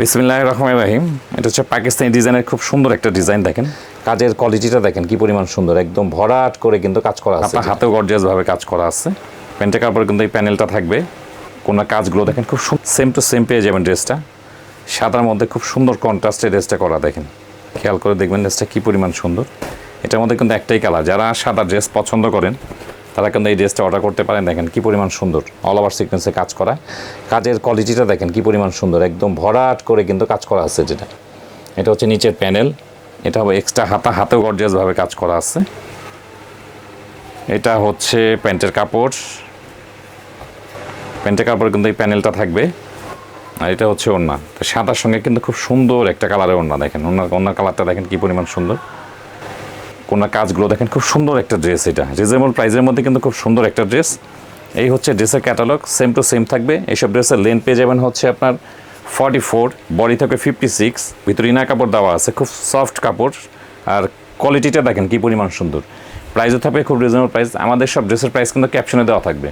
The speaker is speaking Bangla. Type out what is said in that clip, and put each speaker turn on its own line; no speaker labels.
বিসমিল্লাহ রহমান রাহিম। এটা হচ্ছে পাকিস্তানি ডিজাইনের খুব সুন্দর একটা ডিজাইন, দেখেন। কাজের কোয়ালিটিটা দেখেন, কি পরিমাণ সুন্দর, একদম ভরাট করে কিন্তু কাজ করা আছে। আপনার হাতেও গর্জিয়াস ভাবে কাজ করা আছে। প্যান্টের কাপড় কিন্তু এই প্যানেলটা থাকবে। কোন কাজগুলো দেখেন, খুব সেম টু সেম পেয়ে যাবেন ড্রেসটা সাদার মধ্যে খুব সুন্দর কন্ট্রাস্টে ড্রেসটা করা, দেখেন। খেয়াল করে দেখবেন ড্রেসটা কি পরিমাণ সুন্দর। এটার মধ্যে কিন্তু একটাই কালার যারা সাদা ড্রেস পছন্দ করেন তারা কিন্তু এই ড্রেসটা অর্ডার করতে পারেন। দেখেন কি পরিমাণ সুন্দর। অল ওভার সিকোয়েন্সে কাজ করা। কাজের কোয়ালিটিটা দেখেন কি পরিমাণ সুন্দর। একদম ভরাট করে কিন্তু কাজ করা আছে যেটা। এটা হচ্ছে নিচের প্যানেল এটা হবে এক্সট্রা হাতা হাতেও গর্জিয়াসভাবে কাজ করা আছে। এটা হচ্ছে প্যান্টের কাপড়। প্যান্টের কাপড় কিন্তু এই প্যানেলটা থাকবে। আর এটা হচ্ছে ওড়না। তো সাদার সঙ্গে কিন্তু খুব সুন্দর একটা কালারের ওড়না দেখেন। ওনার ওনার কালারটা দেখেন কি পরিমাণ সুন্দর। কোনা কাজগুলো দেখেন, খুব সুন্দর একটা ড্রেস এটা। রিজনেবল প্রাইসের মধ্যে কিন্তু খুব সুন্দর একটা ড্রেস এই হচ্ছে ড্রেসের ক্যাটালগ সেম টু সেম থাকবে। এইসব ড্রেসের লেন পেয়ে যাবেন হচ্ছে আপনার ফর্টি ফোর বডি থাকবে ফিফটি সিক্স ভিতরে ইনা কাপড় দেওয়া আছে, খুব সফট কাপড়। আর কোয়ালিটিটা দেখেন কী পরিমাণ সুন্দর। প্রাইসও থাকবে খুব রিজনেবল প্রাইস আমাদের সব ড্রেসের প্রাইস কিন্তু ক্যাপশনে দেওয়া থাকবে।